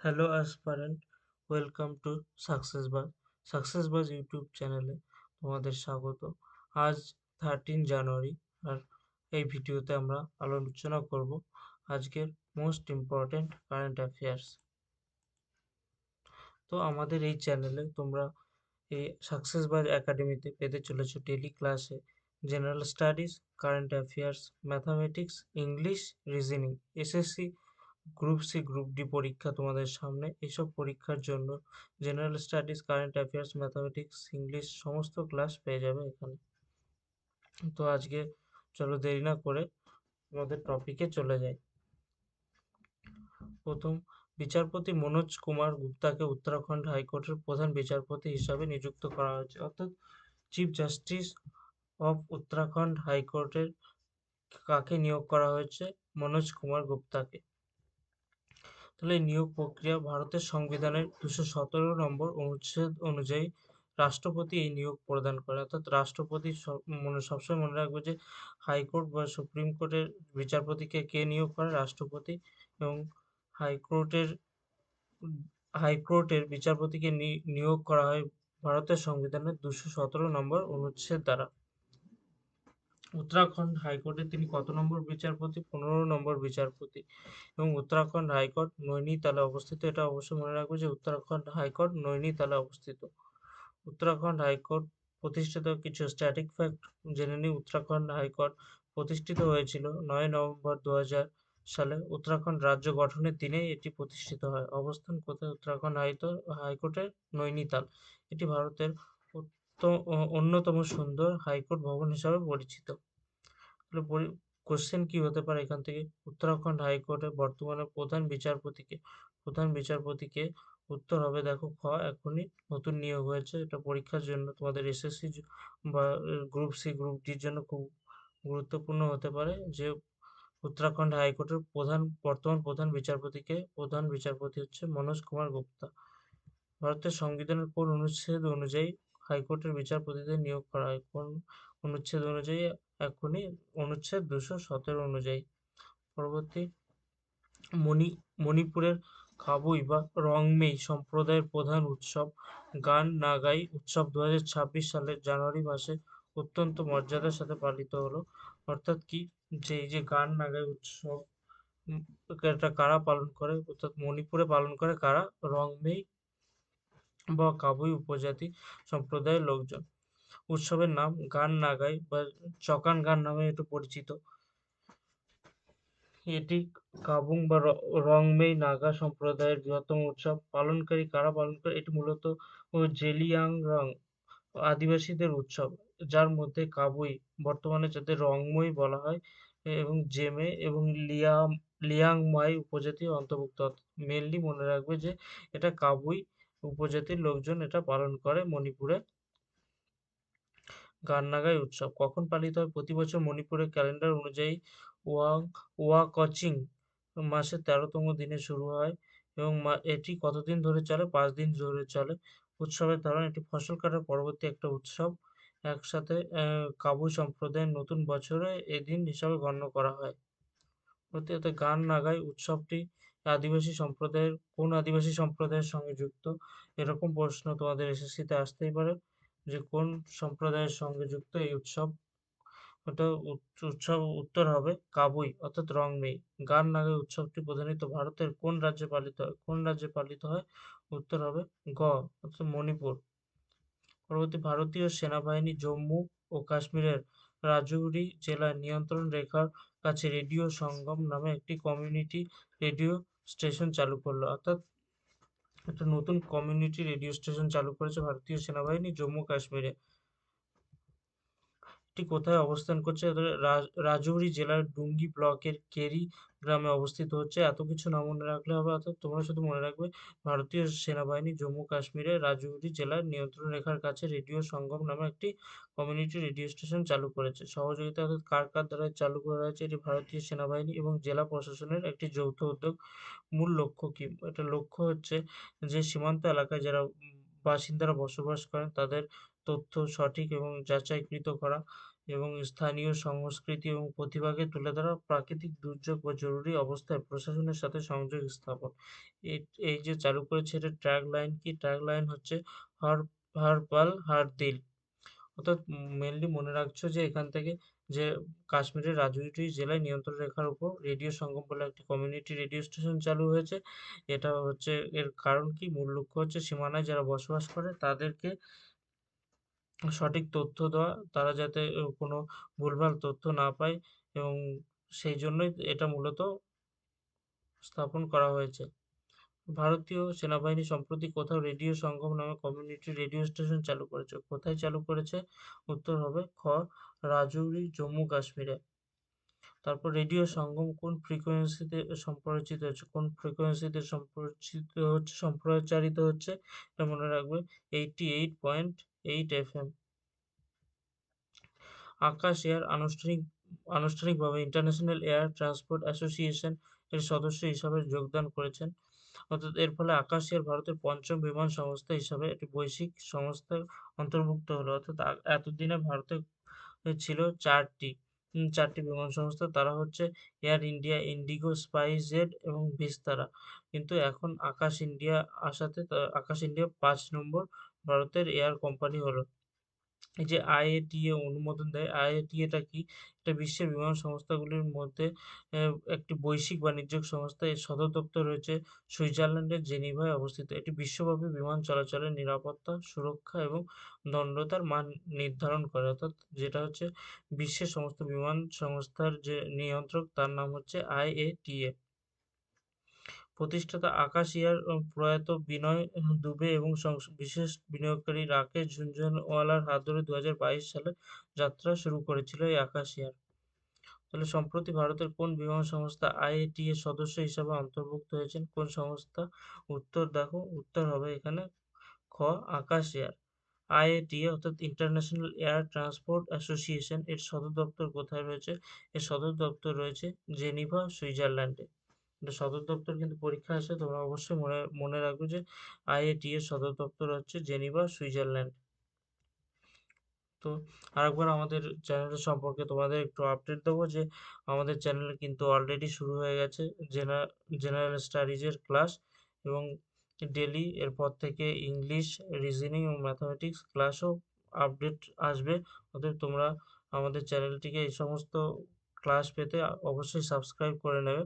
Hello aspirant welcome to success buzz success buzz YouTube চ্যানেলে তোমাদের স্বাগত। আজ থার্টিন জানুয়ারি আর এই ভিডিওতে আমরা আলোচনা করব আজকের মোস্ট ইম্পর্ট্যান্ট কারেন্ট অ্যাফেয়ার্স তো আমাদের এই চ্যানেলে তোমরা এই সাকসেস বাজ একাডেমিতে পেতে চলেছো ডেলি ক্লাসে general studies current affairs mathematics English reasoning SSC group C group D পরীক্ষা তোমাদের সামনে। এইসব পরীক্ষার জন্য general studies current affairs mathematics English সমস্ত ক্লাস পেয়ে যাবে এখানে। তো আজকে চলো দেরি না করে আমাদের টপিকে চলে যাই। প্রথম, বিচারপতি মনোজ কুমার গুপ্তাকে উত্তরাখণ্ড হাইকোর্টের প্রধান বিচারপতি হিসাবে নিযুক্ত করা হয়েছে। অর্থাৎ চিফ জাস্টিস অফ উত্তরাখণ্ড হাইকোর্টের কাকে নিয়োগ করা হয়েছে মনোজ কুমার গুপ্তাকে? তাহলে নিয়োগ প্রক্রিয়া ভারতের সংবিধানের দুশো সতেরো নম্বর অনুচ্ছেদ অনুযায়ী রাষ্ট্রপতি এই নিয়োগ প্রদান করে। অর্থাৎ রাষ্ট্রপতি মনে সবসময় মনে রাখবে যে হাইকোর্ট বা সুপ্রিম কোর্টের বিচারপতিকে কে নিয়োগ করে? রাষ্ট্রপতি। এবং হাইকোর্টের হাইকোর্টের বিচারপতিকে নিয়োগ করা হয় ভারতের সংবিধানের দুশো সতেরো নম্বর অনুচ্ছেদ দ্বারা। উত্তরাখণ্ড হাইকোর্টে তিনি কত নম্বর বিচারপতি? পনেরো নম্বর বিচারপতি। এবং উত্তরাখণ্ড হাইকোর্ট নৈনিতালে অবস্থিত। এটা অবশ্যই মনে রাখবে যে উত্তরাখণ্ড হাইকোর্ট নৈনিতালে অবস্থিত। উত্তরাখণ্ড হাইকোর্ট প্রতিষ্ঠিত কিছু স্ট্যাটিক ফ্যাক্ট জেনে নিই। উত্তরাখণ্ড হাইকোর্ট প্রতিষ্ঠিত হয়েছিল নয় নভেম্বর দু হাজার সালে। উত্তরাখণ্ড রাজ্য গঠনের দিনে এটি প্রতিষ্ঠিত হয়। অবস্থান কোথায়? উত্তরাখণ্ড হাইকোর্টের নৈনিতাল। এটি ভারতের অন্যতম সুন্দর হাইকোর্ট ভবন হিসাবে পরিচিত। কোশ্চেন কি হতে পারে এখান থেকে? উত্তরাখণ্ড হাইকোর্টের বর্তমানে প্রধান বিচারপতিকে প্রধান বিচারপতিকে উত্তর হবে দেখো খ, এখনই নতুন নিয়োগ হয়েছে, এটা পরীক্ষার জন্য তোমাদের এসএসসি বা গ্রুপ সি গ্রুপ ডির জন্য খুব গুরুত্বপূর্ণ হতে পারে, যে উত্তরাখণ্ড হাইকোর্টের প্রধান, বর্তমান প্রধান বিচারপতিকে, প্রধান বিচারপতি হচ্ছে মনোজ কুমার গুপ্তা। ভারতের সংবিধানের কোন অনুচ্ছেদ অনুযায়ী হাইকোর্টের বিচারপতিদের নিয়োগ করা হয়। কোন অনুচ্ছেদ অনুযায়ী এখনই অনুচ্ছেদ দুশো সতেরো অনুযায়ী। পরবর্তী মণি, মণিপুরের খাবুই বা রংমেই সম্প্রদায়ের প্রধান উৎসব গান নাগাই উৎসব দু ছাব্বিশ সালের জানুয়ারি মাসে অত্যন্ত মর্যাদার সাথে পালিত হলো। অর্থাৎ কি? যে এই যে গান নাগাই উৎসব, এটা কারা পালন করে? অর্থাৎ মণিপুরে পালন করে কারা? রংমেই বা কাবুই উপজাতি সম্প্রদায়ের লোকজন। উৎসবের নাম গান নাগাই বা চকান গান নামে একটু পরিচিত। এটি কাবুং বা রংমেই নাগা সম্প্রদায়ের বৃহত্তম উৎসব। পালনকারী কারা পালন করে? এটি মূলত জেলিয়াংরং আদিবাসীদের উৎসব, যার মধ্যে কাবুই বর্তমানে যাদের রংমই বলা হয় এবং জেমে এবং লিয়াম লিয়াংমাই উপজাতি অন্তর্ভুক্ত। মেনলি মনে রাখবে যে এটা কাবুই উপজাতির লোকজন এটা পালন করে মণিপুরে। গাননাগাই উৎসব কখন পালিত হয়? প্রতি বছর মণিপুরের ক্যালেন্ডার অনুযায়ী ওয়াং, ওয়া ওয়াকচিং মাসের তেরোতম দিনে শুরু হয় এবং এটি কতদিন ধরে চলে? পাঁচ দিন ধরে চলে। উৎসবের ধরন, এটি ফসল কাটার পরবর্তী একটা উৎসব। একসাথে কাবু সম্প্রদায়ের নতুন বছরে এদিন হিসাবে গণ্য করা হয়। অর্থাৎ গান নাগাই উৎসবটি আদিবাসী সম্প্রদায়ের, কোন আদিবাসী সম্প্রদায়ের সঙ্গে যুক্ত? এরকম প্রশ্ন তোমাদের এসএসসিতে আসতেই পারে যে কোন সম্প্রদায়ের সঙ্গে যুক্ত? এই উৎসব, ওটা উৎসব উত্তর হবে কাবুই, অর্থাৎ রংমেই। গান নাগে উৎসবটি প্রধানত ভারতের কোন রাজ্যে পালিত হয়? কোন রাজ্যে পালিত হয়? উত্তর হবে গ, অর্থাৎ মণিপুর। পরবর্তী ভারতীয় সেনাবাহিনী জম্মু ও কাশ্মীরের রাজৌরি জেলার নিয়ন্ত্রণ রেখার কাছে রেডিও সঙ্গম নামে একটি কমিউনিটি রেডিও স্টেশন চালু করল। অর্থাৎ একটা নতুন কমিউনিটি রেডিও স্টেশন চালু করেছে ভারতীয় সেনাবাহিনী জম্মু কাশ্মীরে এটি কোথায় অবস্থান করছে? রাজৌরি জেলার ডুঙ্গি ব্লকের কেরি গ্রামে অবস্থিত হচ্ছে। এত কিছু না মনে রাখলে হবে, অর্থাৎ তোমরা শুধু মনে রাখবে, ভারতীয় সেনাবাহিনী জম্মু কাশ্মীরের রাজৌরি জেলার নিয়ন্ত্রণ রেখার কাছে রেডিও সঙ্গম নামে একটি কমিউনিটি রেডিও স্টেশন চালু করেছে। সহযোগিতা, অর্থাৎ কার কার দ্বারা চালু করা হয়েছে, এটি ভারতীয় সেনাবাহিনী এবং জেলা প্রশাসনের একটি যৌথ উদ্যোগ। মূল লক্ষ্য কি? এটা লক্ষ্য হচ্ছে যে সীমান্ত এলাকায় যারা বাসিন্দারা বসবাস করেন, তাদের তথ্য সঠিক এবং যাচাইকৃত করা। এবং স্থানীয় সংস্কৃতি এবং প্রতিভাকে তুলে ধরা প্রাকৃতিক দুর্যোগ বা জরুরি অবস্থায় প্রশাসনের সাথে সংযোগ স্থাপন। এই এই যে চালু করেছে এটা ট্র্যাক লাইন কি? ট্র্যাক লাইন হচ্ছে হর হর পাল হর দিল অর্থাৎ মেনলি মনে রাখছো যে এখান থেকে যে কাশ্মীরের রাজৌরি জেলায় নিয়ন্ত্রণ রেখার উপর রেডিও সঙ্গম বলে একটি কমিউনিটি রেডিও স্টেশন চালু হয়েছে। এটা হচ্ছে এর কারণ কি? মূল লক্ষ্য হচ্ছে সীমানায় যারা বসবাস করে তাদেরকে সঠিক তথ্য দেওয়া, তারা যাতে কোনো ভুলভাল তথ্য না পায় এবং সেই জন্যই এটা মূলত স্থাপন করা হয়েছে। ভারতীয় সেনাবাহিনী সম্প্রতি কোথাও রেডিও সঙ্গম নামে কমিউনিটি রেডিও স্টেশন চালু করেছে। কোথায় চালু করেছে? উত্তর হবে খ, রাজৌরি জম্মু কাশ্মীরে তারপর রেডিও সঙ্গম কোন ফ্রিকোয়েন্সিতে সম্প্রচারিত হচ্ছে? কোন ফ্রিকোয়েন্সিতে সম্প্রচিত হচ্ছে? সম্প্রচারিত হচ্ছে? এটা মনে রাখবে eighty eight point eight F M Akasa air আনুষ্ঠানিক, আনুষ্ঠানিকভাবে ইন্টারন্যাশনাল এয়ার ট্রান্সপোর্ট অ্যাসোসিয়েশন এর সদস্য হিসাবে যোগদান করেছেন। অর্থাৎ এর ফলে আকাশ এয়ার ভারতের পঞ্চম বিমান সংস্থা হিসাবে একটি বৈশ্বিক সংস্থা অন্তর্ভুক্ত হলো। অর্থাৎ এতদিনে ভারতে ছিল চারটি। চারটি বিমান সংস্থা, তারা হচ্ছে Air India IndiGo SpiceJet এবং ভিস্তারা কিন্তু এখন আকাশ ইন্ডিয়া আসাতে আকাশ ইন্ডিয়া পাঁচ নম্বর ভারতের এয়ার কোম্পানি হলো। এই যে আইএটিএ অনুমোদন দেয় আইএটিএটা কি? এটা বিশ্বের বিমান সংস্থাগুলির মধ্যে একটি বৈশ্বিক বাণিজ্যিক সংস্থা। এর সদর দপ্তর রয়েছে সুইজারল্যান্ডের জেনিভায় অবস্থিত। এটি বিশ্বব্যাপী বিমান চলাচলের নিরাপত্তা, সুরক্ষা এবং দণ্ডতার মান নির্ধারণ করে। অর্থাৎ যেটা হচ্ছে, বিশ্বের সমস্ত বিমান সংস্থার যে নিয়ন্ত্রক, তার নাম হচ্ছে আইএটিএ। প্রতিষ্ঠাতা আকাশ এয়ার প্রয়াত বিনয় দুবে এবং বিশেষ বিনিয়োগকারী রাকেশ ঝুনঝুনওয়ালার হাত ধরে দু হাজার বাইশ সালে যাত্রা শুরু করেছিল এই আকাশ এয়ার তাহলে সম্প্রতি ভারতের কোন বিমান সংস্থা আইএটি এর সদস্য হিসাবে অন্তর্ভুক্ত হয়েছেন? কোন সংস্থা? উত্তর দেখো, উত্তর হবে এখানে খ, আকাশ এয়ার আইএটিএ অর্থাৎ ইন্টারন্যাশনাল এয়ার ট্রান্সপোর্ট অ্যাসোসিয়েশন এর সদর দপ্তর কোথায় রয়েছে? এর সদর দপ্তর রয়েছে জেনিভা, সুইজারল্যান্ডে। সদর দপ্তর কিন্তু পরীক্ষা আসে, তোমরা অবশ্যই মনে মনে রাখবে যে আইএটি এর সদর দপ্তর হচ্ছে জেনিভা, সুইজারল্যান্ড। তো আরেকবার আমাদের চ্যানেলের সম্পর্কে তোমাদের একটু আপডেট দেবো যে আমাদের চ্যানেলে কিন্তু অলরেডি শুরু হয়ে গেছে জেনারেল স্টাডিজের ক্লাস এবং ডেলি এরপর থেকে ইংলিশ রিজনিং এবং ম্যাথামেটিক্স ক্লাসও আপডেট আসবে। অতএব তোমরা আমাদের চ্যানেলটিকে এই সমস্ত ক্লাস পেতে অবশ্যই সাবস্ক্রাইব করে নেবে।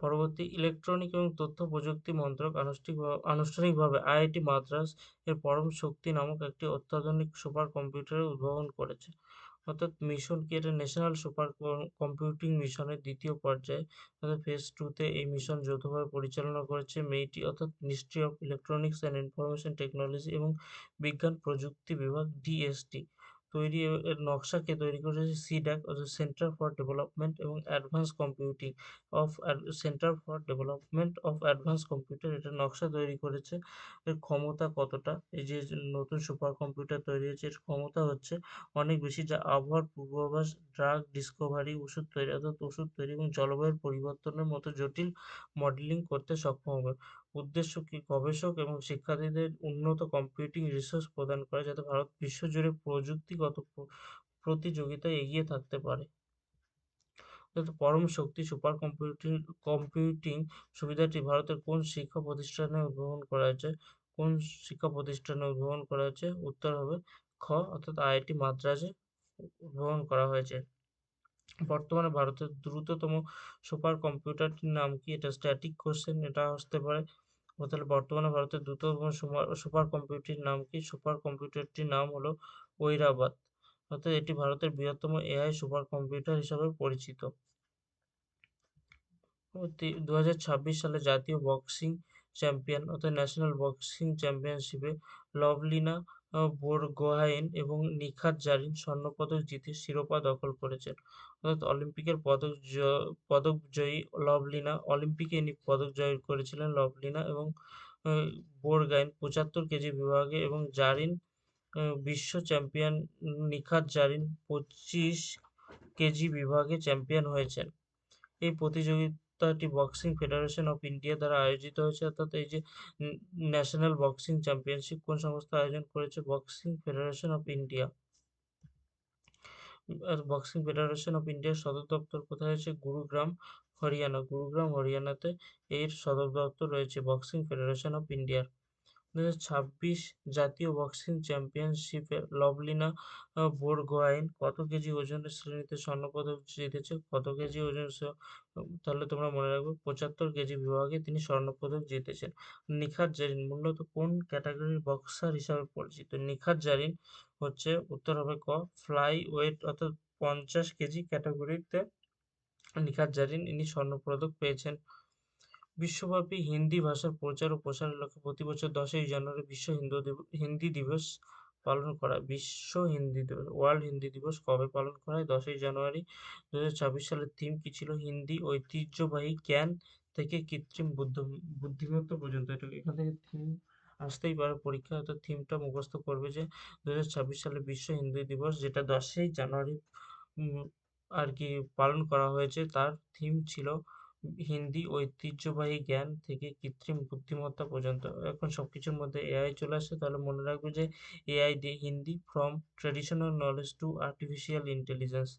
পরবর্তী ইলেকট্রনিক এবং তথ্য প্রযুক্তি মন্ত্রক আনুষ্ঠিক আনুষ্ঠানিকভাবে আইআইটি মাদ্রাস এর পরম শক্তি নামক একটি অত্যাধুনিক সুপার কম্পিউটারের উদ্ভাবন করেছে। অর্থাৎ মিশন কি? এটা ন্যাশনাল সুপার কম্পিউটিং মিশনের দ্বিতীয় পর্যায়ে। অর্থাৎ ফেজ টুতে এই মিশন যৌথভাবে পরিচালনা করেছে মেইটি। অর্থাৎ ministry of electronics and information technology এবং বিজ্ঞান প্রযুক্তি বিভাগ ডিএসটি তৈরি এর নকশাকে তৈরি করেছে সিড্যাক অর্থাৎ সেন্টার ফর ডেভেলপমেন্ট এবং advance computing of centre for development of advance computer এটা নকশা তৈরি করেছে। এর ক্ষমতা কতটা? এই যে নতুন সুপার কম্পিউটার তৈরি হয়েছে, এর ক্ষমতা হচ্ছে অনেক বেশি, যা আবহাওয়ার পূর্বাভাস, ড্রাগ ডিসকভারি, ওষুধ তৈরি, অর্থাৎ ওষুধ তৈরি এবং জলবায়ুর পরিবর্তনের মতো জটিল মডেলিং করতে সক্ষম হবে। উদ্দেশ্য কি? গবেষক এবং শিক্ষার্থীদের উন্নত কম্পিউটিং রিসোর্স প্রদান করা, যাতে ভারত বিশ্বজুড়ে প্রযুক্তিগত প্রতিযোগিতায় এগিয়ে থাকতে পারে। Param Shakti super computing computing সুবিধাটি ভারতের কোন শিক্ষা প্রতিষ্ঠানে উদ্ভাবন করা হয়েছে কোন শিক্ষা প্রতিষ্ঠানে উদ্ভাবন করা হয়েছে উত্তর হবে খ, অর্থাৎ আইআইটি মাদ্রাজে উদ্ভাবন করা হয়েছে। বর্তমানে ভারতের দ্রুততম সুপার কম্পিউটারটির নাম কি? এটা স্ট্যাটিক কোশ্চেন এটা আসতে পারে। তাহলে বর্তমানে ভারতের দ্রুততম সুপার কম্পিউটারটির নাম কি? সুপার কম্পিউটারটির নাম হলো ঐরাবাদ। অর্থাৎ এটি ভারতের বৃহত্তম এআই সুপার কম্পিউটার হিসাবে পরিচিত। দুই হাজার ছাব্বিশ সালে জাতীয় বক্সিং চ্যাম্পিয়ন অর্থাৎ ন্যাশনাল বক্সিং চ্যাম্পিয়নশিপে লভলিনা বোরগোহাইন এবং নিখাত জারিন স্বর্ণপদক জিতে শিরোপা দখল করেছেন। অর্থাৎ অলিম্পিকের পদক পদক জয়ী লভলিনা, অলিম্পিকে ইনি পদক জয় করেছিলেন লভলিনা এবং বোরগাইন পঁচাত্তর কেজি বিভাগে এবং জারিন বিশ্ব চ্যাম্পিয়ন নিখাত জারিন পঁচিশ কেজি বিভাগে চ্যাম্পিয়ন হয়েছেন। এই প্রতিযোগিতাটি বক্সিং ফেডারেশন অফ ইন্ডিয়া দ্বারা আয়োজিত হয়েছে, অর্থাৎ এই যে ন্যাশনাল বক্সিং চ্যাম্পিয়নশিপ কোন সংস্থা আয়োজন করেছে? Boxing federation of India. Boxing federation of ইন্ডিয়ার সদর দপ্তর কোথায় আছে গুরুগ্রাম, হরিয়ানা। গুরুগ্রাম, হরিয়ানাতে এর সদর দপ্তর রয়েছে বক্সিং ফেডারেশন অফ ইন্ডিয়ার দু ছাব্বিশ জাতীয় বক্সিং চ্যাম্পিয়নশিপে লভলিনা বোরগোহাইন কত কেজি ওজনের শ্রেণীতে স্বর্ণপদক জিতেছে? কত কেজি ওজন তাহলে তোমরা মনে রাখবে পঁচাত্তর কেজি বিভাগে তিনি স্বর্ণপদক জিতেছেন। নিখাত জারিন মূলত কোন ক্যাটাগরির বক্সার হিসাবে পরিচিত? নিখাত জারিন হচ্ছে উত্তর হবে ক ফ্লাই ওয়েট অর্থাৎ পঞ্চাশ কেজি ক্যাটাগরিতে। নিখাত জারিন ইনি স্বর্ণপদক পেয়েছেন। বিশ্বব্যাপী হিন্দি ভাষার প্রচার ও প্রসারের লক্ষ্যে প্রতি বছর দশই জানুয়ারি বিশ্ব হিন্দু হিন্দি দিবস পালন করা বিশ্ব হিন্দি দিবস, ওয়ার্ল্ড হিন্দি দিবস কবে পালন করা হয়? দশই জানুয়ারি দু সালের থিম কি ছিল? হিন্দি ঐতিহ্যবাহী জ্ঞান থেকে কৃত্রিম বুদ্ধ, বুদ্ধিমত্তা পর্যন্ত। এটা এখান থেকে থিম আসতেই পারে। পরীক্ষা হয়তো থিমটা মুখস্থ করবে যে দুই হাজার ছাব্বিশ সালে বিশ্ব হিন্দি দিবস, যেটা দশই জানুয়ারি আর কি পালন করা হয়েছে, তার থিম ছিল হিন্দি ঐতিহ্যবাহী জ্ঞান থেকে কৃত্রিম বুদ্ধিমত্তা পর্যন্ত। এখন সব কিছুর মধ্যে এআই চলে আসছে, তাহলে মনে রাখবে যে এআই দিয়ে Hindi from traditional knowledge to artificial intelligence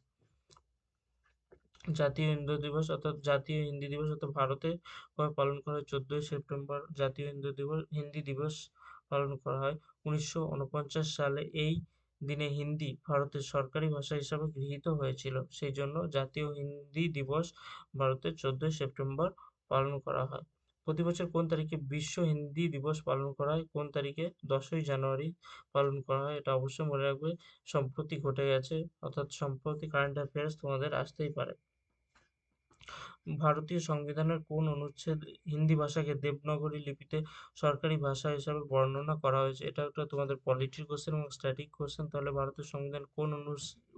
জাতীয় হিন্দু দিবস অর্থাৎ জাতীয় হিন্দি দিবস অর্থাৎ ভারতে পালন করা হয়, চোদ্দোই সেপ্টেম্বর জাতীয় হিন্দু দিবস, হিন্দি দিবস পালন করা হয়। উনিশশো উনপঞ্চাশ সালে এই দিনে হিন্দি ভারতের সরকারি ভাষা হিসাবে গৃহীত হয়েছিল। সেই জন্য জাতীয় হিন্দি দিবস ভারতের চোদ্দোই সেপ্টেম্বর পালন করা হয়। প্রতি বছর কোন তারিখে বিশ্ব হিন্দি দিবস পালন করা হয়, কোন তারিখে? দশই জানুয়ারি পালন করা হয়, এটা অবশ্যই মনে রাখবে, সম্প্রতি ঘটে গেছে। অর্থাৎ সম্প্রতি কারেন্ট অ্যাফেয়ার্স তোমাদের আসতেই পারে। ভারতীয় সংবিধানের কোন অনুচ্ছেদ হিন্দি ভাষাকে দেবনাগরী লিপিতে সরকারি ভাষা হিসাবে বর্ণনা করা হয়েছে? এটা একটা তোমাদের পলিটির কোশ্চেন এবং স্ট্যাটিক কোশ্চেন তাহলে ভারতের সংবিধান কোন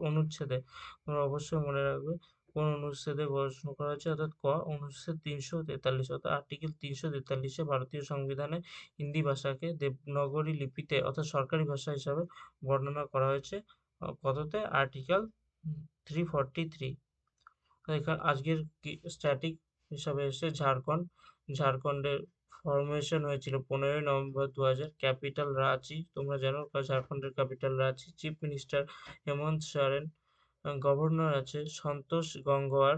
অনুচ্ছেদে তোমরা অবশ্যই মনে রাখবে, কোন অনুচ্ছেদে ঘোষণা করা হয়েছে? অর্থাৎ ক, অনুচ্ছেদ তিনশো তেতাল্লিশ, অর্থাৎ আর্টিকেল তিনশো তেতাল্লিশে ভারতীয় সংবিধানে হিন্দি ভাষাকে দেবনগরী লিপিতে, অর্থাৎ সরকারি ভাষা হিসাবে বর্ণনা করা হয়েছে। কততে? আর্টিকেল থ্রি ফর্টি থ্রি আজকের স্ট্যাটিক হিসাবে এসে ঝাড়খণ্ড। ঝাড়খণ্ডের ফরমেশন হয়েছিল পনেরোই নভেম্বর দু হাজার ক্যাপিটাল রাঁচি, তোমরা জানো ঝাড়খণ্ডের capital Ranchi. Chief minister Hemant Soren governor আছে সন্তোষ গঙ্গোয়ার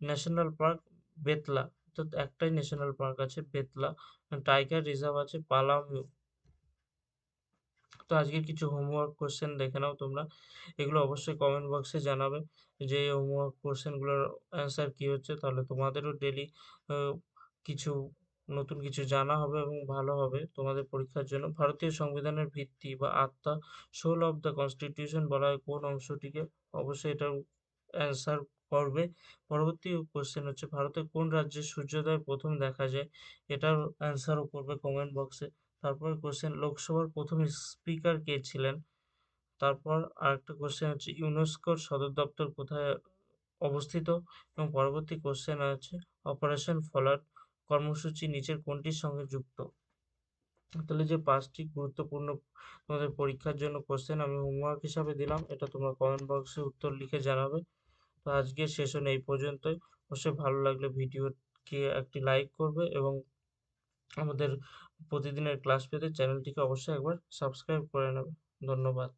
ন্যাশনাল পার্ক বেতলা, অর্থাৎ একটাই ন্যাশনাল পার্ক আছে বেতলা। টাইগার রিজার্ভ আছে পালামু। তো আজকের কিছু হোমওয়ার্ক কোশ্চেন দেখে নাও তোমরা। এগুলো অবশ্যই কমেন্ট বক্সে জানাবে যে হোমওয়ার্ক কোশ্চেনগুলোর অ্যান্সার কী হচ্ছে। তাহলে তোমাদেরও ডেলি কিছু, নতুন কিছু জানা হবে এবং ভালো হবে তোমাদের পরীক্ষার জন্য। ভারতীয় সংবিধানের ভিত্তি বা আত্মা সোল অফ দ্য কনস্টিটিউশন বলা হয় কোন অংশটিকে? অবশ্যই এটার অ্যান্সার করবে। পরবর্তী কোশ্চেন হচ্ছে ভারতের কোন রাজ্যে সূর্যোদয় প্রথম দেখা যায়? এটার অ্যান্সারও করবে কমেন্ট বক্সে তারপর কোশ্চেন লোকসভার প্রথম স্পিকার কে ছিলেন? তারপর আরেকটা কোশ্চেন হচ্ছে ইউনেস্কোর সদর দপ্তর কোথায় অবস্থিত? এবং পরবর্তী কোশ্চেন আছে অপারেশন ফলাট কর্মসূচি নিচের কোনটির সঙ্গে যুক্ত? তাহলে যে পাঁচটি গুরুত্বপূর্ণ তোমাদের পরীক্ষার জন্য কোশ্চেন আমি হোমওয়ার্ক হিসাবে দিলাম, এটা তোমরা কমেন্ট বক্সে উত্তর লিখে জানাবে। তো আজকের সেশন এই পর্যন্তই। অবশ্যই ভালো লাগলে ভিডিওকে একটি লাইক করবে এবং আমাদের প্রতিদিনের ক্লাস পেতে চ্যানেলটিকে অবশ্যই একবার সাবস্ক্রাইব করে নেবে। ধন্যবাদ।